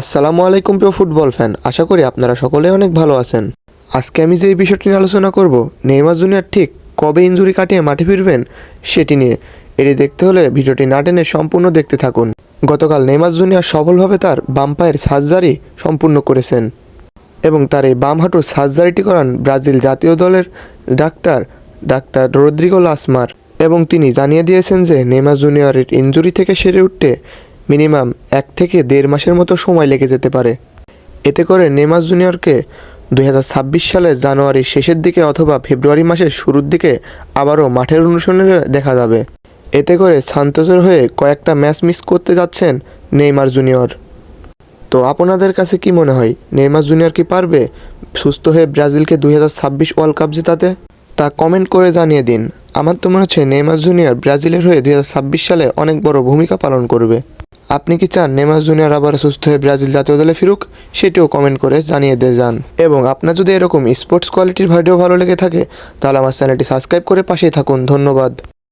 আসসালামু আলাইকুম প্রিয় ফুটবল ফ্যান, আশা করি আপনারা সকলেই অনেক ভালো আছেন। আজকে আমি যে এই বিষয়টি নিয়ে আলোচনা করব, নেইমার জুনিয়র ঠিক কবে ইনজুরি কাটিয়ে মাঠে ফিরবেন সেটি নিয়ে, এটি দেখতে হলে ভিডিওটি না টেনে সম্পূর্ণ দেখতে থাকুন। গতকাল নেইমার জুনিয়র সফলভাবে তার বাম পায়ের সার্জারি সম্পূর্ণ করেছেন এবং তার এই বাম হাঁটুর সার্জারিটি করান ব্রাজিল জাতীয় দলের ডাক্তার ডাক্তার রদ্রিগো লাসমার এবং তিনি জানিয়ে দিয়েছেন যে নেইমার জুনিয়রের ইনজুরি থেকে সেরে উঠতে মিনিমাম এক থেকে দেড় মাসের মতো সময় লেগে যেতে পারে। এতে করে নেইমার জুনিয়রকে দুই হাজার ছাব্বিশ সালের জানুয়ারির শেষের দিকে অথবা ফেব্রুয়ারি মাসের শুরুর দিকে আবারও মাঠের অনুশীলনে দেখা যাবে। এতে করে সান্তোসের হয়ে কয়েকটা ম্যাচ মিস করতে যাচ্ছেন নেইমার জুনিয়র। তো আপনাদের কাছে কি মনে হয়, নেইমার জুনিয়র কি পারবে সুস্থ হয়ে ব্রাজিলকে দুই হাজার ছাব্বিশ ওয়ার্ল্ড কাপ জেতাতে? তা কমেন্ট করে জানিয়ে দিন। আমার তো মনে হচ্ছে নেইমার জুনিয়র ব্রাজিলের হয়ে দুই হাজার ছাব্বিশ সালে অনেক বড় ভূমিকা পালন করবে। আপনি কি চান নেমাস জুনিয়র আবার সুস্থ হয়ে ব্রাজিল জাতীয় দলে ফিরুক? সেটিও কমেন্ট করে জানিয়ে দিয়ে যান। এবং আপনার যদি এরকম স্পোর্টস কোয়ালিটির ভিডিও ভালো লেগে থাকে, তাহলে আমার চ্যানেলটি সাবস্ক্রাইব করে পাশেই থাকুন। ধন্যবাদ।